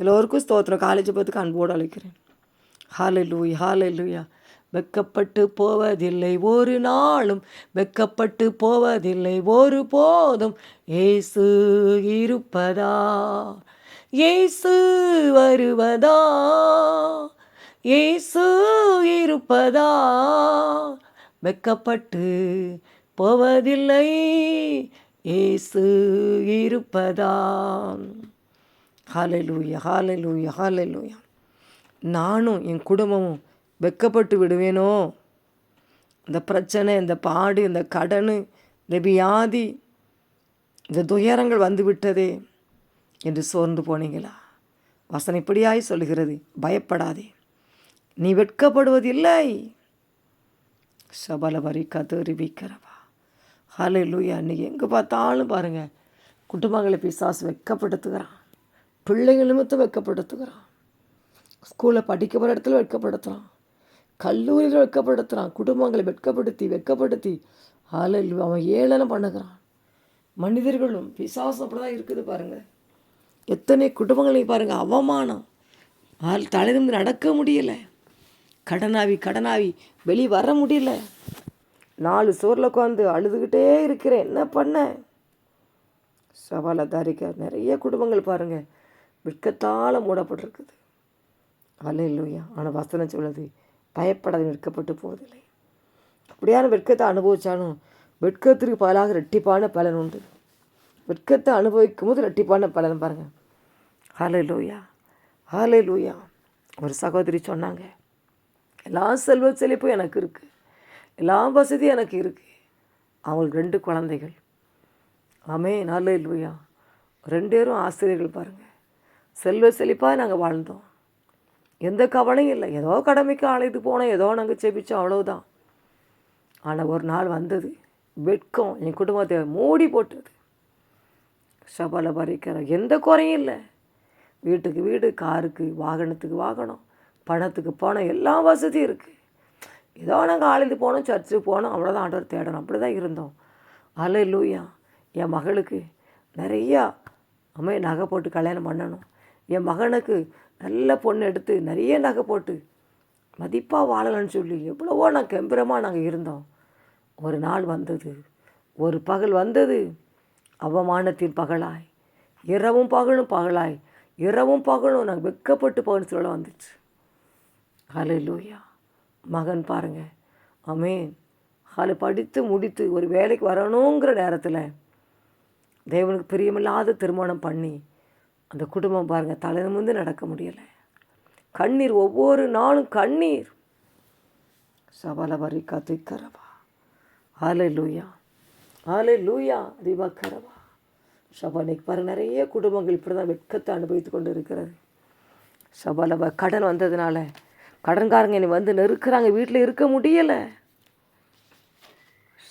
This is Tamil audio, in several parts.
எல்லோருக்கும் ஸ்தோத்திரம். காலேஜை பார்த்துக்கு அன்போடு அழைக்கிறேன். ஹாலை லூய் ஹாலை லூயா வெக்கப்பட்டு போவதில்லை ஒரு நாளும். வெக்கப்பட்டு போவதில்லை ஒரு போதும். ஏசு இருப்பதா? ஏசு வருவதா? ஏசு இருப்பதா? வெக்கப்பட்டு போவதில்லை. ஏசு இருப்பதா? ஹாலலூயா ஹாலலூயா ஹாலலூயா நானும் என் குடும்பமும் வெக்கப்பட்டு விடுவேனோ? இந்த பிரச்சனை இந்த பாடு இந்த கடன் இந்த வியாதி இந்த துயரங்கள் வந்துவிட்டதே என்று சோர்ந்து போனீங்களா? வசனம் இப்படியாய் சொல்லுகிறது பயப்படாதே. நீ வெட்கப்படுவதில்லை. சபலபரி கதறிவிக்கிறவா ஹலே லூயா நீ எங்கே பார்த்தாலும் பாருங்கள் குடும்பங்களை பிசாசு வெக்கப்படுத்துகிறான் பிள்ளைகள் நிமித்தம் வெக்கப்படுத்துகிறான் ஸ்கூலில் படிக்க போகிற இடத்துல வெட்கப்படுத்துகிறான் கல்லூரியில் வெட்கப்படுத்துகிறான் குடும்பங்களை வெட்கப்படுத்தி வெட்கப்படுத்தி. அதில் அவன் ஏளனம் பண்ணுகிறான். மனிதர்களும் பிசாசம் அப்படி தான் இருக்குது பாருங்கள் எத்தனை குடும்பங்களை பாருங்கள் அவமானம். ஆள் தலைநிமிந்து நடக்க முடியல. கடனாவி கடனாவி வெளியே வர முடியல. நாலு சோரில் உட்காந்து அழுதுகிட்டே இருக்கிறேன். என்ன பண்ண? சவாலை தாரிக்க நிறைய குடும்பங்கள் பாருங்கள் வெட்கத்தால் மூடப்பட்டிருக்குது. அல்ல இல்லையா ஆனால் வசனம் சொல்லுது பயப்படாத விற்கப்பட்டு போவதில்லை. அப்படியான வெட்கத்தை அனுபவித்தாலும் வெட்கத்திற்கு பதிலாக ரெட்டிப்பான பலன் உண்டு. வெட்கத்தை அனுபவிக்கும் போது ரெட்டிப்பான பலன் பாருங்கள் ஹாலே லூயா ஹாலே லூயா ஒரு சகோதரி சொன்னாங்க எல்லா செல்வ செழிப்பும் எனக்கு இருக்குது எல்லா வசதியும் எனக்கு இருக்குது அவங்களுக்கு ரெண்டு குழந்தைகள். ஆமே நல்ல லூயா ரெண்டு பேரும் ஆசிரியர்கள் பாருங்கள் செல்வ செழிப்பாக நாங்கள் வாழ்ந்தோம். எந்த கவலையும் இல்லை. ஏதோ கடமைக்கு அழைத்து போனோம். ஏதோ நாங்கள் செபித்தோம் அவ்வளோதான் ஆனால் ஒரு நாள் வந்தது. வெட்கம். என் குடும்பத்தை மூடி போட்டது. சபலை பறிக்கிற எந்த குறையும் இல்லை. வீட்டுக்கு வீடு காருக்கு வாகனத்துக்கு வாகனம் பணத்துக்கு பணம் எல்லா வசதியும் இருக்குது ஏதோ நாங்கள் ஆளுந்து போனோம். சர்ச்சுக்கு போனோம். அவ்வளோதான் ஆண்டவர் தேடணும். அப்படி தான் இருந்தோம். அல்ல லூயா என் மகளுக்கு நிறையா அம்மையை நகை போட்டு கல்யாணம் பண்ணணும். என் மகனுக்கு நல்ல பொண்ணு எடுத்து நிறைய நகை போட்டு மதிப்பாக வாழலன்னு சொல்லி எவ்வளவோ நான் கம்பீரமாக நாங்கள் இருந்தோம். ஒரு நாள் வந்தது. ஒரு பகல் வந்தது. அவமானத்தின் பகலாய். இரவும் பகலும் பகலாய். இரவும் பகலும் நாங்கள் வெக்கப்பட்டு போகணும்னு சொல்ல வந்துச்சு. ஹலோ லூயா மகன் பாருங்கள் அமேன் ஹாலை படித்து முடித்து ஒரு வேலைக்கு வரணுங்கிற நேரத்தில் தேவனுக்கு பிரியமில்லாத திருமணம் பண்ணி அந்த குடும்பம் பாருங்கள் தலை நடக்க முடியலை. கண்ணீர் ஒவ்வொரு நாளும் கண்ணீர். சபலபரி கத்துக்கரவா ஆலை லூயா ஆலை லூயா திவாக்கரவா. சபானைக்கு பாரு நிறைய குடும்பங்கள் இப்படி தான் வெட்கத்தை அனுபவித்து கொண்டு இருக்கிறது சபால கடன் வந்ததுனால. கடன்காரங்க என்னை வந்து நெருக்கிறாங்க வீட்டில் இருக்க முடியலை.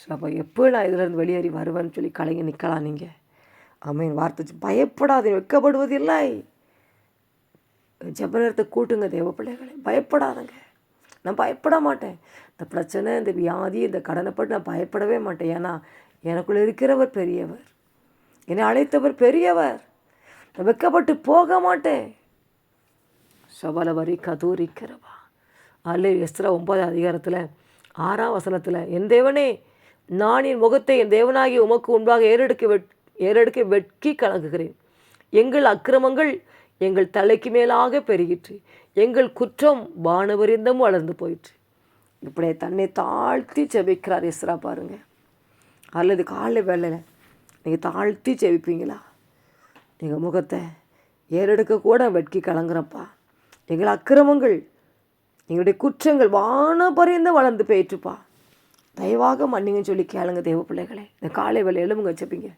சபா எப்போ நான் இதிலேருந்து வெளியேறி வருவேன்னு சொல்லி கலைஞர் நிற்கலாம் நீங்கள் அம்மையின் வார்த்தை பயப்படாதே வெட்கப்படுவதில்லை ஜெப நேரத்தை கூட்டுங்க தேவ பிள்ளைகளை. பயப்படாதங்க. நான் பயப்பட மாட்டேன். இந்த பிரச்சனை இந்த வியாதி இந்த கடனைப்பட்டு நான் பயப்படவே மாட்டேன். ஏன்னா எனக்குள்ளே இருக்கிறவர் பெரியவர். என்னை அழைத்தவர் பெரியவர். நான் வெக்கப்பட்டு போக மாட்டேன். சபல வரி கதூரிக்கிறவா. அல்ல எஸ்ரா ஒன்பதாம் அதிகாரத்தில் ஆறாம் வசனத்தில் என் தேவனே நான் என் முகத்தை என் தேவனாகி உமக்கு முன்பாக ஏறெடுக்க ஏறெடுக்க வெட்கி கலங்குகிறேன். எங்கள் அக்கிரமங்கள் எங்கள் தலைக்கு மேலாக பெருகிற்று. எங்கள் குற்றம் வானவரிந்தமும் வளர்ந்து போயிற்று. இப்படியே தன்னை தாழ்த்தி செபிக்கிறார் எஸ்ரா பாருங்க. அல்லது காலை வேலையில் நீங்கள் தாழ்த்தி செவிப்பீங்களா எங்கள் முகத்தை ஏறெடுக்க கூட வெட்கி கலங்குறப்பா. எங்கள் அக்கிரமங்கள் எங்களுடைய குற்றங்கள் வானபரியந்தம் வளர்ந்து போயிட்டுப்பா தயவாக மன்னிங்கன்னு சொல்லி கேளுங்க தேவ பிள்ளைகளே. இந்த காலை வேலை எலும்புங்க வச்சுப்பீங்க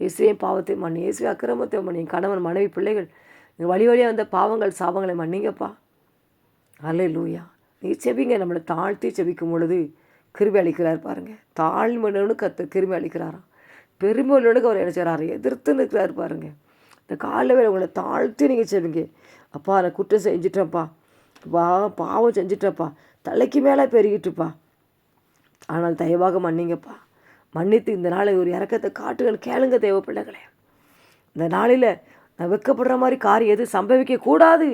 இயேசுவே பாவத்தை மன்னி இயேசுவே அக்கிரமத்தை மன்னி கணவன் மனைவி பிள்ளைகள் வழி வழியாக வந்த பாவங்கள் சாபங்களை மன்னிங்கப்பா. அல்ல லூயா நீ செபிங்க நம்மளை தாழ்த்தி செபிக்கும் பொழுது கிருமி அளிக்கிறார் பாருங்க. தாழ்மையோடு கற்று கிருமி அளிக்கிறாராம். பெருமையோடு அவர் என்ன செய்கிறாரு எதிர்த்து நிற்கிறார் பாருங்க. இந்த காலையில் வேலை உங்களை தாழ்த்தி நீங்கள் செவிங்க அப்பா நான் குற்றம் செஞ்சிட்டேன்ப்பா. வா பாவம் செஞ்சிட்டப்பா தலைக்கு மேலே பெருகிட்டுப்பா. ஆனால் தயவாக மன்னிங்கப்பா. மன்னித்து இந்த நாளை ஒரு இறக்கத்தை காட்டுகள் கேளுங்க தேவைப்பிள்ளைகளே இந்த நாளில் நான் வெட்கப்படுற மாதிரி காரியம் எதுவும் சம்பவிக்கக்கூடாது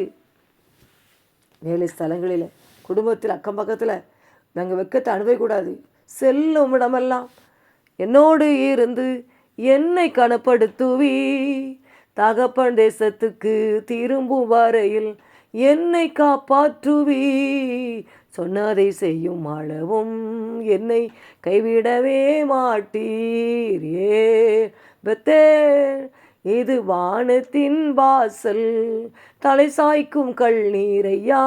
வேலை ஸ்தலங்களில் குடும்பத்தில் அக்கம் பக்கத்தில் நாங்கள் வெக்கத்தை அனுபவிக்கூடாது செல்லும் இடமெல்லாம் என்னோடு இருந்து என்னை கனப்படுத்துவி. தகப்பன் தேசத்துக்கு திரும்பும் வரையில் என்னை காப்பாற்றுவி. சொன்னதை செய்யும் அளவும் என்னை கைவிடவே மாட்டீர். ஏ பெத்தேல் இது வானத்தின் வாசல் தலை சாய்க்கும் கண்ணீரையா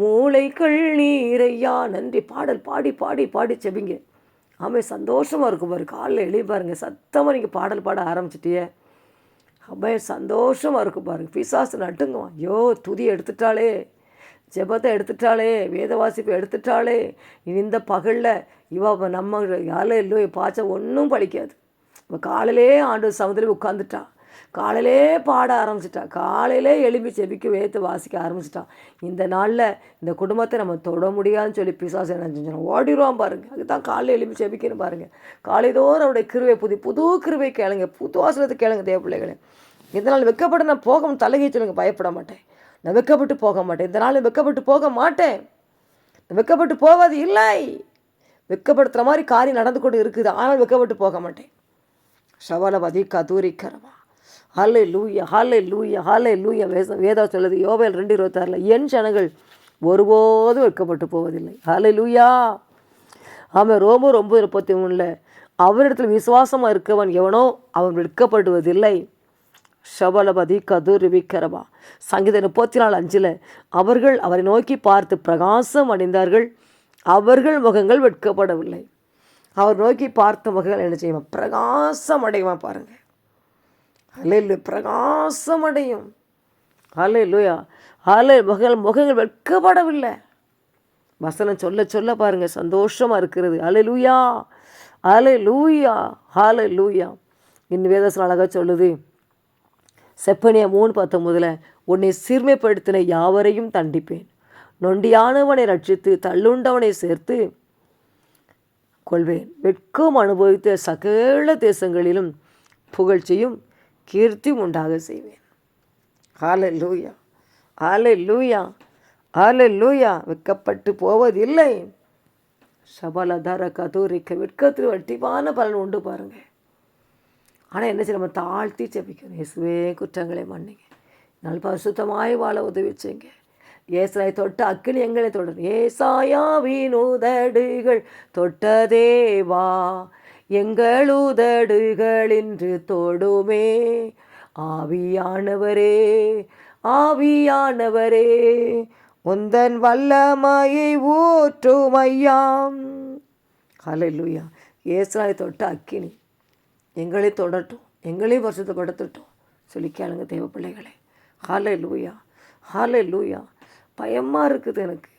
மூளை கண்ணீரையா நன்றி. பாடல் பாடி பாடி பாடி செபிங்க. ஆமாம் சந்தோஷமாக இருக்கும் பாரு. காலைல எழுதி பாருங்க. சத்தமாக நீங்கள் பாடல் பாட ஆரம்பிச்சிட்டியே. அம்மே சந்தோஷமாக இருக்கும் பாருங்க. பிசாசு நட்டுங்குவான் ஐயோ துதி எடுத்துட்டாளே. ஜெபத்தை எடுத்துட்டாளே வேத வாசிப்பை எடுத்துட்டாளே. இனி இந்த பகலில் இவ நம்ம யாரும் இல்லையோ பாய்ச்ச ஒன்றும் படிக்காது இப்போ காலையிலே ஆண்டு சமுதிரம் உட்காந்துட்டா காலையிலே பாட ஆரம்பிச்சிட்டா. காலையிலே எழுப்பி செபிக்க வேத்து வாசிக்க ஆரம்பிச்சிட்டா. இந்த நாளில் இந்த குடும்பத்தை நம்ம தொட முடியாதுன்னு சொல்லி பிசாசு என்ன செஞ்சோம் ஓடிடுவான் அதுக்கு அதுதான் காலையில் எழுப்பி செபிக்கணும் பாருங்கள் காலைதோறும் அவருடைய கிருவை புது புது கிருவை கேளுங்க. புது வாசலத்தை கேளுங்க தேவ பிள்ளைகளே. இதனால் வெக்கப்பட நான் போக தலைகை சொல்லுங்க பயப்பட மாட்டேன். நான் வெக்கப்பட்டு போக மாட்டேன். இந்த நாள் வெக்கப்பட்டு போக மாட்டேன். வெக்கப்பட்டு போவது இல்லை. வெக்கப்படுத்துகிற மாதிரி காரியம் நடந்து கொண்டு இருக்குது. ஆனால் வெக்கப்பட்டு போக மாட்டேன். ஷவலவதி கதூரிக்கரமா ஹாலே லூயா ஹாலே லூயா ஹாலே லூயா வேத வேதா சொல்லுது. யோவேல் ரெண்டு இருபத்தாறில் என் ஜனங்கள் ஒருபோதும் வெட்கப்பட்டு போவதில்லை. ஹாலே லூயா ஆமாம் ரோமர் ரொம்ப முப்பத்தி மூணில் அவரிடத்தில் விசுவாசமாக இருக்கவன் எவனோ அவன் வெட்கப்படுவதில்லை. ஷபலபதி கதுர் விக்கரபா சங்கீத முப்பத்தி நாலு அஞ்சில் அவர்கள் அவரை நோக்கி பார்த்து பிரகாசம் அடைந்தார்கள் அவர்கள் முகங்கள் வெட்கப்படவில்லை. அவர் நோக்கி பார்த்த முகங்கள் என்ன செய்வான் பிரகாசம் அடைவான் பாருங்கள் அலையில் பிரகாசம் அடையும். அலை லூயா அலை முகங்கள் முகங்கள் வெட்கப்படவில்லை. வசனம் சொல்ல சொல்ல பாருங்கள் சந்தோஷமாக இருக்கிறது. அலை லூயா அலை லூயா அலை லூயா இன்னும் வேதசனம் அழகாக சொல்லுது செப்பனியா மூணு பத்தொம்போதில் உன்னை சிறுமைப்படுத்தின யாவரையும் தண்டிப்பேன். நொண்டியானவனை ரட்சித்து தள்ளுண்டவனை சேர்த்து கொள்வேன். வெட்கம் அனுபவித்த சகல தேசங்களிலும் புகழ்ச்சியும் கீர்த்தியும் உண்டாக செய்வேன். ஆலை லூயா ஆலை லூயா ஆலை லூயா வெக்கப்பட்டு போவதில்லை. சபலதர கதூரிக்க வெட்கத்தில் வட்டிவான பலன் உண்டு பாருங்கள். ஆனால் என்ன செய்ய நம்ம தாழ்த்தி ஜெபிக்கணும். இயேசுவே குற்றங்களை மன்னிங்க. நல்ல பரிசுத்தமாய் வாழ உதவி செய்யுங்க ஏசாய் தொட்ட அக்கினி எங்களை தொடரும் ஏசாயாவின் உதடுகள் தொட்டதேவா எங்கள் உதடுகள் இன்று தொடுமே. ஆவியானவரே ஆவியானவரே உந்தன் வல்லமையை ஊற்றுமையாம். ஐயாம் ஹalleluya. ஏசாய் தொட்ட அக்கினி. எங்களை தொடட்டும் எங்களையும் வருஷத்தைப்படுத்தட்டும் சொல்லி கேளுங்க தேவ பிள்ளைகளே. ஹாலே லூயா ஹாலே லூயா பயமாக இருக்குது எனக்கு.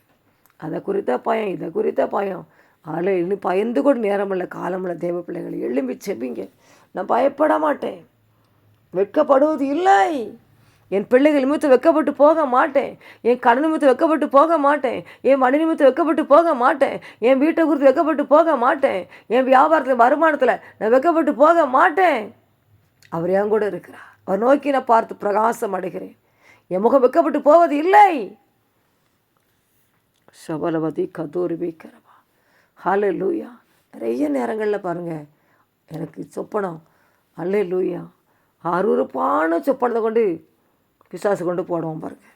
அதை குறித்த பயம் இதை குறித்த பயம். ஆளை இன்னும் பயந்து கூட நேரமில்ல காலமில்ல தேவ பிள்ளைகளை. எழும்பி செப்பிங்க நான் பயப்பட மாட்டேன். வெட்கப்படுவது இல்லை. என் பிள்ளைகள் நிமித்து வெக்கப்பட்டு போக மாட்டேன். என் கடன் நிமித்து வெக்கப்பட்டு போக மாட்டேன். என் மணி நிமித்து வெக்கப்பட்டு போக மாட்டேன். என் வீட்டை குறித்து வெக்கப்பட்டு போக மாட்டேன். என் வியாபாரத்தில் வருமானத்தில் நான் வைக்கப்பட்டு போக மாட்டேன். அவர் என் கூட இருக்கிறார். அவர் நோக்கி நான் பார்த்து பிரகாசம் அடைகிறேன். என் முகம் வெக்கப்பட்டு போவது இல்லை. சபலவதி கதூரி வீக்கரவா ஹலே லூயா நிறைய நேரங்களில் பாருங்கள் எனக்கு சொப்பனம். அல்லே லூயா அருவறுப்பான சொப்பனத்தை கொண்டு பிசாசு கொண்டு போடுவோம் பாருங்க.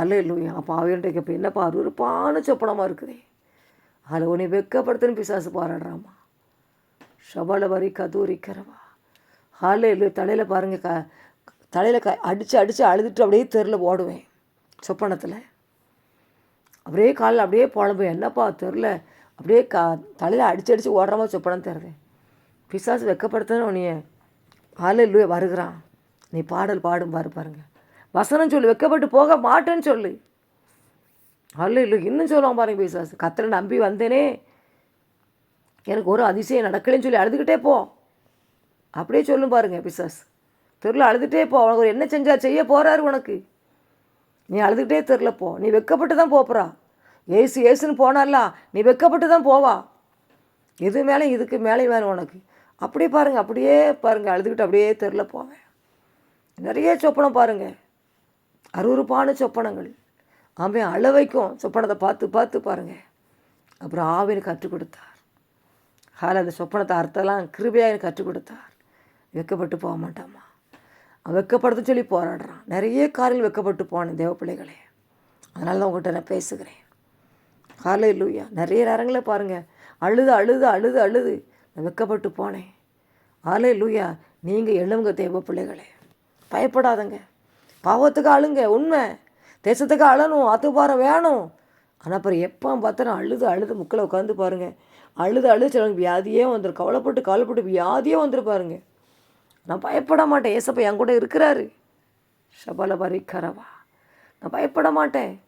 அல்லே லூயா அப்போ அவன்கிட்ட கேட்பேன் என்னப்பா அருவறுப்பான சொப்பனமாக இருக்குதே. அதில் உன்னை வெக்கப்படுத்துன்னு பிசாசு பாராடுறாமா ஷபல வரி கதூரிக்கிறவா ஹாலே லூயா தலையில் பாருங்கள் க தலையில் க அடித்து அடித்து அழுதுட்டு அப்படியே தெருவில் ஓடுவேன் சொப்பனத்தில். அப்படியே காலில் அப்படியே புலம்புவேன். என்னப்பா தெரில அப்படியே கா தலையில் அடித்து அடித்து ஓடுறமா சொப்பனம் தருது. பிசாசு வெக்கப்படுத்துன்னு உன்னைய ஆளு இல்லையே வருகிறான். நீ பாடல் பாடும் பாரு பாருங்க. வசனம் சொல்லு வெக்கப்பட்டு போக மாட்டேன்னு சொல்லு. அல்ல இல்லை இன்னும் சொல்லுவான் பாருங்க பிசாசு. கத்தரை நம்பி வந்தேனே. எனக்கு ஒரு அதிசயம் நடக்கலைன்னு சொல்லி அழுதுகிட்டே போ. அப்படியே சொல்லும் பாருங்க பிசாஸ் தெருவில் அழுதுகிட்டே போ. உனக்கு ஒரு என்ன செஞ்சா செய்ய போகிறாரு உனக்கு. நீ அழுதுகிட்டே தெரில போ. நீ வெக்கப்பட்டு தான் போப்புறா ஏசு ஏசுன்னு போனால நீ வெக்கப்பட்டு தான் போவா. எது மேலே இதுக்கு மேலே வேணும் உனக்கு. அப்படியே பாருங்கள் அப்படியே பாருங்கள் அழுதுகிட்டு அப்படியே தெரில போவேன். நிறைய சொப்பனம் பாருங்கள் அருவருப்பான சொப்பனங்கள். ஆமே அளவைக்கும் சொப்பனத்தை பார்த்து பார்த்து பாருங்கள் அப்புறம் ஆவின்னு கற்றுக் கொடுத்தார். ஹால அந்த சொப்பனத்தை அர்த்தம்லாம் கிருபையாக எனக்கு கற்றுக் கொடுத்தார். வெக்கப்பட்டு போக மாட்டாமா அவன் வெக்கப்படுத்து சொல்லி போராடுறான். நிறைய காரில் வெக்கப்பட்டு போனேன் தேவ பிள்ளைகளே. அதனால தான் உங்கள்கிட்ட நான் பேசுகிறேன். ஹால இல்லையா நிறைய நேரங்களில் பாருங்கள் அழுது அழுது அழுது அழுது நான் வெக்கப்பட்டு போனேன். ஆலே லூயா நீங்கள் எழுவுங்க தேவ பிள்ளைகளே. பயப்படாதங்க. பாவத்துக்கு அழுங்க உண்மை. தேசத்துக்கு அழணும் ஆத்துப்பாரம் வேணும். ஆனால் அப்புறம் எப்போ பார்த்தா அழுது அழுது முக்கில் உட்காந்து பாருங்கள் அழுது அழுது சிலவங்க வியாதியே வந்துடும் கவலைப்பட்டு கவலைப்பட்டு வியாதியே வந்துரு பாருங்க. நான் பயப்பட மாட்டேன். ஏசப்பா என் கூட இருக்கிறாரு. ஷபல பரிக்கரவா. நான் பயப்பட மாட்டேன்.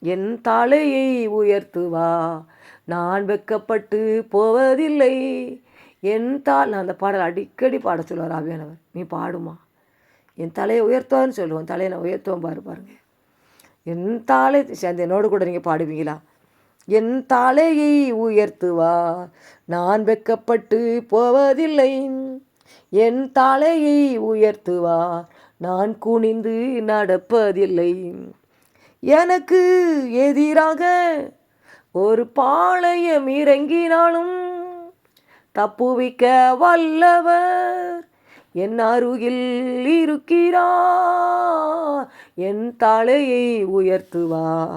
என் தலையை உயர்த்துவா. நான் வெக்கப்பட்டு போவதில்லை. என் தாள் நான் அந்த பாடல் அடிக்கடி பாட சொல்லுவார் ஆவியானவர். நீ பாடுமா? என் தலையை உயர்த்துவான்னு சொல்லுவோம். தலையை நான் உயர்த்துவோம் பாரு பாருங்கள் என் தாளை சேர்ந்து என்னோடு கூட நீங்கள் பாடுவீங்களா? என் தலையை உயர்த்துவா நான் வெக்கப்பட்டு போவதில்லை. என் தலையை உயர்த்துவா நான் குனிந்து நடப்பதில்லை. எனக்கு எதிராக ஒரு பாளையம் இறங்கினாலும் தப்புவிக்க வல்லவர். என் அருகில் இருக்கிறார் என் தலையை உயர்த்துவா.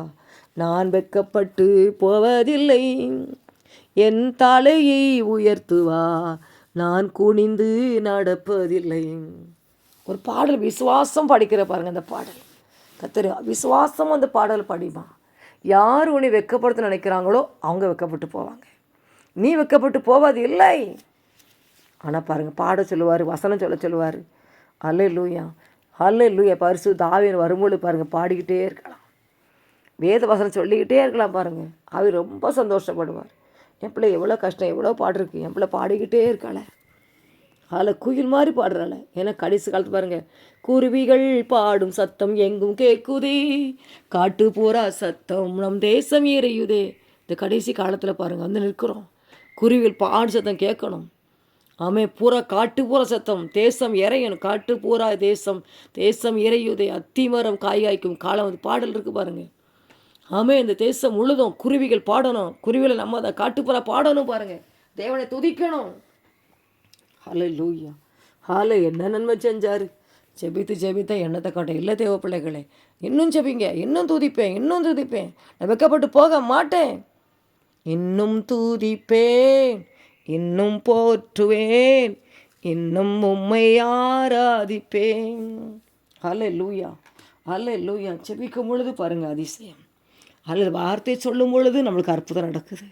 நான் வெக்கப்பட்டு போவதில்லை. என் தலையை உயர்த்துவா. நான் குனிந்து நடப்பதில்லை. ஒரு பாடல் விசுவாசம் படிக்கிற பாருங்க அந்த பாடல். கத்திர விசுவாசம் அந்த பாடல் படிமா. யார் உன்னை வெக்கப்படுத்த நினைக்கிறாங்களோ அவங்க வெக்கப்பட்டு போவாங்க. நீ வெக்கப்பட்டு போவது இல்லை ஆனால் பாருங்கள் பாட சொல்லுவார் வசனம் சொல்ல சொல்லுவார். அல்ல லூயா அல்ல லூயா பரிசு தாவியன் வரும்போது பாருங்கள் பாடிக்கிட்டே இருக்கலாம். வேத வசனம் சொல்லிக்கிட்டே இருக்கலாம் பாருங்கள் அவர் ரொம்ப சந்தோஷப்படுவார். என் பிள்ளை எவ்வளோ கஷ்டம் எவ்வளோ பாடு இருக்கு என் பிள்ளை பாடிக்கிட்டே இருக்காளே. அதில் குயில் மாதிரி பாடுறாள. ஏன்னா கடைசி காலத்து பாருங்கள் குருவிகள் பாடும் சத்தம் எங்கும் கேட்குதே. காட்டு பூரா சத்தம் நம் தேசம் எரியுதே. இந்த கடைசி காலத்தில் பாருங்கள் வந்து நிற்கிறோம். குருவிகள் பாடு சத்தம் கேட்கணும். ஆமே பூரா காட்டு பூரா சத்தம். தேசம் இறையணும் காட்டு பூரா தேசம். தேசம் இறையுதே அத்திமரம் காய்காய்க்கும் காலம் வந்து பாடல் இருக்குது பாருங்கள் ஆமே இந்த தேசம் முழுதும் குருவிகள் பாடணும். குருவிகளை நம்ம அதை காட்டுப்புறா பாடணும் பாருங்கள் தேவனை துதிக்கணும். ஹாலை லூயா ஹாலை என்ன நன்மை செஞ்சார்? ஜெபித்து ஜெபித்த எண்ணத்தை காட்ட இல்லை தேவ பிள்ளைகளே. இன்னும் ஜெபிங்க இன்னும் துதிப்பேன் இன்னும் துதிப்பேன். நான் வெக்கப்பட்டு போக மாட்டேன். இன்னும் துதிப்பேன். இன்னும் போற்றுவேன் இன்னும் உம்மை ஆராதிப்பேன். ஹலே லூயா ஹலே லூயா செபிக்கும் பொழுது பாருங்கள் அதிசயம். அல்லது வார்த்தை சொல்லும் பொழுது நம்மளுக்கு அற்புதம் நடக்குது.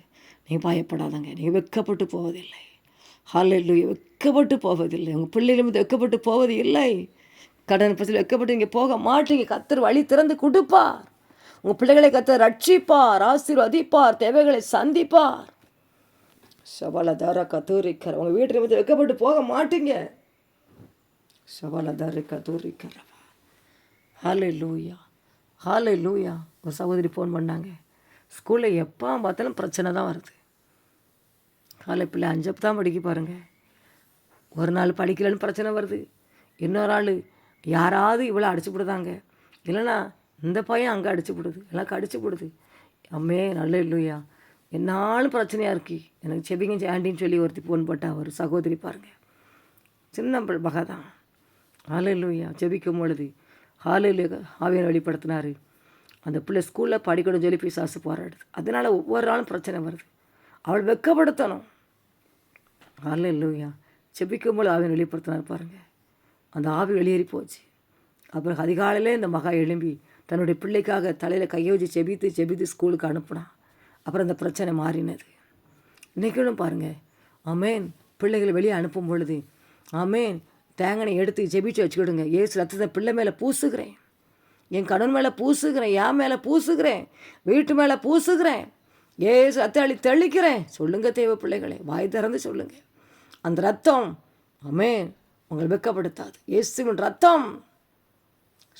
நீ பயப்படாதங்க நீ வெக்கப்பட்டு போவதில்லை. ஹாலில் வெக்கப்பட்டு போவதில்லை. உங்கள் பிள்ளைகள் மீது வெக்கப்பட்டு போவது இல்லை. கடன் பசியில் வெக்கப்பட்டு இங்கே போக மாட்டீங்க. கத்தர் வழி திறந்து கொடுப்பார். உங்கள் பிள்ளைகளை கத்தர் ரட்சிப்பார் ஆசீர்வதிப்பார் தேவைகளை சந்திப்பார். சபலதார கத்தூரிக்கர் உங்கள் வீட்டு வந்து வெக்கப்பட்டு போக மாட்டீங்க. சபலதார கத்தூரிக்கிறவா ஹாலே லூயா ஹாலே லூயா ஒரு சகோதரி ஃபோன் பண்ணாங்க. ஸ்கூலில் எப்போ பார்த்தாலும் பிரச்சனை தான் வருது. காலை பிள்ளை அஞ்சப்பு தான் படிக்க பாருங்கள் ஒரு நாள் படிக்கலன்னு பிரச்சனை வருது. இன்னொரு ஆள் யாராவது இவ்வளோ அடிச்சு விடுதாங்க இல்லைன்னா இந்த பையன் அங்கே அடிச்சு விடுது எல்லாம் கடிச்சு விடுது அம்மே நல்ல இல்லையா என்னாலும் பிரச்சனையாக இருக்கு. எனக்கு செபிங்க ஆண்டின்னு சொல்லி ஒருத்தி ஃபோன் போட்டா ஒரு சகோதரி பாருங்கள் சின்ன மகா தான். ஹாலையிலூயா செபிக்கும் பொழுது ஹாலையில் ஆவியன் வெளிப்படுத்தினார். அந்த பிள்ளை ஸ்கூலில் படிக்கணும் சொல்லி பிசாசு போராடுது. அதனால் ஒவ்வொரு நாளும் பிரச்சனை வருது. அவள் வெக்கப்படுத்தணும். ஹாலையிலூயா செபிக்கும் பொழுது ஆவியன் வெளிப்படுத்தினார் பாருங்கள் அந்த ஆவி வெளியேறி போச்சு. அப்புறம் அதிகாலையிலே இந்த மகா எழும்பி தன்னுடைய பிள்ளைக்காக தலையில் கையை வச்சு செபித்து செபித்து ஸ்கூலுக்கு அனுப்புனான் அப்புறம் அந்த பிரச்சனை மாறினது. இன்றைக்கும் பாருங்கள் அமேன் பிள்ளைகளை வெளியே அனுப்பும் பொழுது அமேன் தேங்கனை எடுத்து ஜெபிச்சு வச்சுக்கிடுங்க. ஏசு ரத்தத்தை பிள்ளை மேலே பூசுகிறேன். என் கணவன் மேலே பூசுகிறேன். என் மேலே பூசுகிறேன். வீட்டு மேலே பூசுகிறேன். ஏசு ரத்த அழி தெளிக்கிறேன். சொல்லுங்கள் தேவ பிள்ளைகளே. வாய் திறந்து சொல்லுங்கள் அந்த ரத்தம் அமேன் உங்களை வெக்கப்படுத்தாது இயேசுவின் ரத்தம்.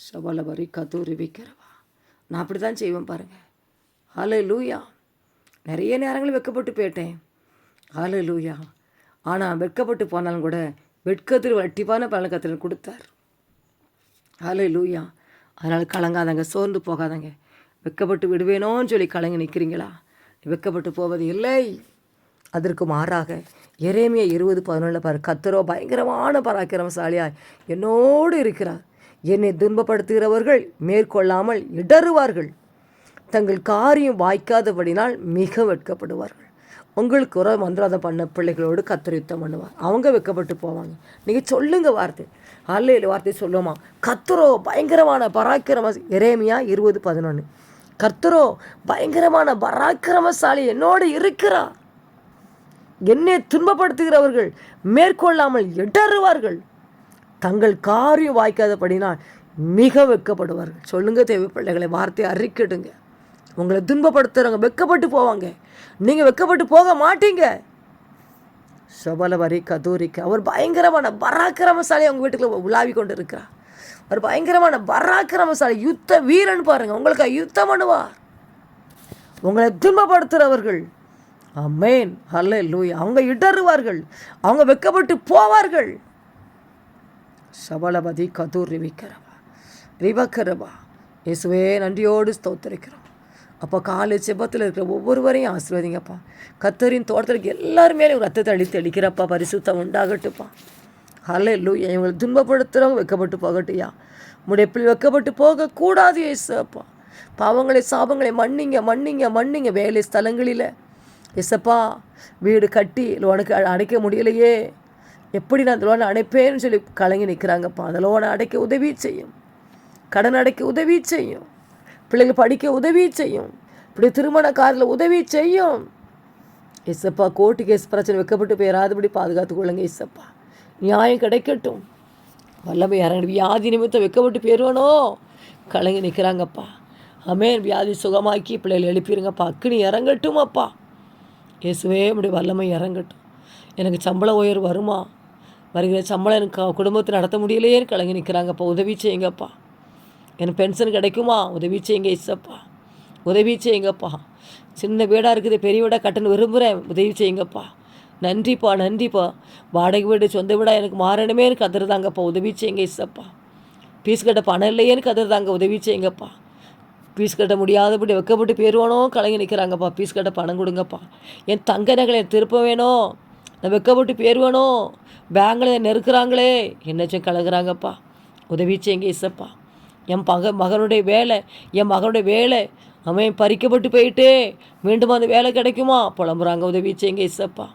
சபலபரி கதூரி வைக்கிறவா. நான் அப்படி தான் செய்வேன் பாருங்கள் ஹலே லூயா நிறைய நேரங்களில் வெக்கப்பட்டு போயிட்டேன். ஹலே லூயா ஆனால் வெட்கப்பட்டு போனாலும் கூட வெட்கத்தில் வட்டிப்பான பலன் கத்திரன் கொடுத்தார். ஹலே லூயா அதனால் கலங்காதங்க சோர்ந்து போகாதங்க. வெக்கப்பட்டு விடுவேனோன்னு சொல்லி கலங்கி நிற்கிறீங்களா வெக்கப்பட்டு போவது இல்லை. அதற்கு மாறாக எரேமிய இருபது பதினொன்றில் பாரு கத்தரோ பயங்கரமான பராக்கிரமசாலியாய் என்னோடு இருக்கிறார். என்னை துன்பப்படுத்துகிறவர்கள் மேற்கொள்ளாமல் இடறுவார்கள். தங்கள் காரியம் வாய்க்காதபடினால் மிக வெட்கப்படுவார்கள். உங்களுக்கு ஒரு மந்திராதம் பண்ண பிள்ளைகளோடு கத்தர் யுத்தம் பண்ணுவார். அவங்க வெட்கப்பட்டு போவாங்க. நீங்கள் சொல்லுங்க வார்த்தை. அல்லையில் வார்த்தை சொல்லுமா கத்தரோ பயங்கரமான பராக்கிரம இறைமையா இருபது பதினொன்று கர்த்தரோ பயங்கரமான பராக்கிரமசாலி என்னோடு இருக்கிறார். என்னை துன்பப்படுத்துகிறவர்கள் மேற்கொள்ளாமல் இடறுவார்கள். தங்கள் காரியம் வாய்க்காதபடினால் மிக வெக்கப்படுவார்கள் சொல்லுங்க தேவை பிள்ளைகளை வார்த்தையை அறிக்கிடுங்க. உங்களை துன்பப்படுத்துகிறவங்க வெக்கப்பட்டு போவாங்க. நீங்கள் வெட்கப்பட்டு போக மாட்டீங்க. சபலவரி கதூரிக்கு அவர் பயங்கரமான பராக்கிரமசாலி அவங்க வீட்டுக்குள்ள உலாவி கொண்டு இருக்கிறார் அவர் பயங்கரமான பராக்கிரமசாலி யுத்த வீரன் பாருங்கள் உங்களுக்கு யுத்தம் பண்ணுவார். உங்களை துன்பப்படுத்துகிறவர்கள் அம்மேன் அல்ல லூய் அவங்க இடறுவார்கள் அவங்க வெக்கப்பட்டு போவார்கள். சபலபதி கதூர் ரிவிக்கிறவா ரிவக்கரவா இயேசுவே நன்றியோடு ஸ்தோத்திருக்கிறோம். அப்போ காலு செபத்தில் இருக்கிற ஒவ்வொருவரையும் ஆசீர்வதிங்கப்பா. கத்தரின் தோட்டத்தில் எல்லாருமே ரத்தத்தை அழித்து அழிக்கிறப்பா பரிசுத்தம் உண்டாகட்டுப்பா. அல்ல இல்லையா இவங்களை துன்பப்படுத்துகிறவங்க வைக்கப்பட்டு போகட்டுயா உடைய பிள்ளை வைக்கப்பட்டு போகக்கூடாது ஏசப்பா. பாவங்களை சாபங்களை மன்னிங்க மன்னிங்க மன்னிங்க. வேலை ஸ்தலங்களில். எசப்பா வீடு கட்டி லோனுக்கு அடைக்க முடியலையே. எப்படி நான் அந்த லோனை அடைப்பேன்னு சொல்லி கலங்கி நிற்கிறாங்கப்பா. அந்த லோனை அடைக்க உதவி செய்யும். கடன் அடைக்க உதவி செய்யும். பிள்ளைகள் படிக்க உதவி செய்யும். இப்படி திருமண காரில் உதவி செய்யும். இசப்பா கோர்ட்டு கேஸ் பிரச்சனை வைக்கப்பட்டு போயிடாதபடி பாதுகாத்து கொள்ளுங்க இசப்பா. நியாயம் கிடைக்கட்டும். வல்லமை இறங்கி வியாதி நிமித்தம் வைக்கப்பட்டு போயிடுவானோ கலங்கி நிற்கிறாங்கப்பா அமேன். வியாதி சுகமாக்கி பிள்ளைகள் எழுப்பிடுங்கப்பா அக்கினி இறங்கட்டும் அப்பா இயேசுவே இப்படி வல்லமை இறங்கட்டும். எனக்கு சம்பள உயர்வு வருமா? வருகிற சம்பளம் எனக்கு குடும்பத்தை நடத்த முடியலையேன்னு கலங்கி நிற்கிறாங்கப்பா உதவி செய்யுங்கப்பா. எனக்கு பென்ஷன் கிடைக்குமா? உதவி செய்யுங்க இசப்பா உதவி செய்யுங்கப்பா. சின்ன வீடாக இருக்குது பெரிய வீடாக கட்டணும் விரும்புகிறேன் உதவி செய்யுங்கப்பா. நன்றிப்பா நன்றிப்பா. வாடகை வீடு சொந்த வீடாக எனக்கு மாறணுமேனு கதறுதாங்கப்பா உதவி செய்யுங்க இசப்பா பீஸ் கட்ட பணம் இல்லையேன்னு கதறுதாங்க உதவி செய்யுங்கப்பா. பீஸ் கட்ட முடியாதபடி வைக்கப்பட்டு பேருவானோ கலங்கி நிற்கிறாங்கப்பா பீஸ் கட்ட பணம் கொடுங்கப்பா. என் தங்க நகலை திருப்ப வேணும் நான் வைக்கப்பட்டு பேருவானோ? பேங்கில் நெருக்கிறாங்களே? என்னச்சும் கலங்குறாங்கப்பா உதவி செய்யுங்க இசப்பா என் பக மகனுடைய வேலை என் மகனுடைய வேலை. அவன் பறிக்கப்பட்டு போயிட்டே மீண்டும் அந்த வேலை கிடைக்குமா? புலம்புறாங்க உதவி செய்யுங்க இசப்பா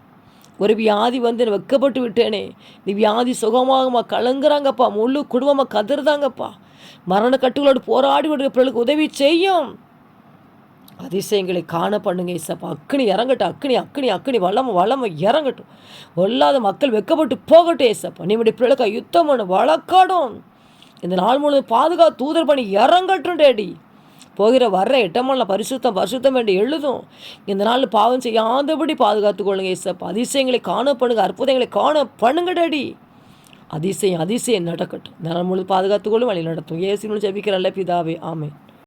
ஒரு வியாதி வந்து நான் வெக்கப்பட்டு விட்டேனே. நீ வியாதி சுகமாகமா? கலங்குறாங்கப்பா. முழு குடும்பமாக கதறுதாங்கப்பா. மரண கட்டுகளோடு போராடி விடுற பிள்ளைகளுக்கு உதவி செய்யும். அதிசயங்களை காண பண்ணுங்க இசப்பா அக்னி இறங்கட்டும். அக்னி அக்னி அக்னி வளம வளம இறங்கட்டும். ஒல்லாத மக்கள் வெக்கப்பட்டு போகட்டும் இசப்பா நீங்களுடைய பிள்ளைகளுக்கு யுத்தம் ஒன்று வழக்காடும். இந்த நாள் முழுவதும் பாதுகாத்து தூதர் பணி இறங்கட்டும் டேடி போகிற வர்ற எட்டமல்ல பரிசுத்தம் பரிசுத்தம் என்று எழுதும். இந்த நாள் பாவம் செய்யாதபடி பாதுகாத்து கொள்ளுங்க இசப். அதிசயங்களை காண பண்ணுங்க அற்புதங்களை காண பண்ணுங்க டேடி அதிசயம் அதிசயம் நடக்கட்டும். இந்த நாள் முழுவதும் பாதுகாத்துக்கொள்ளும் வழி நடத்தும். ஏசினும் ஜபிக்கிற பிதாவே ஆமே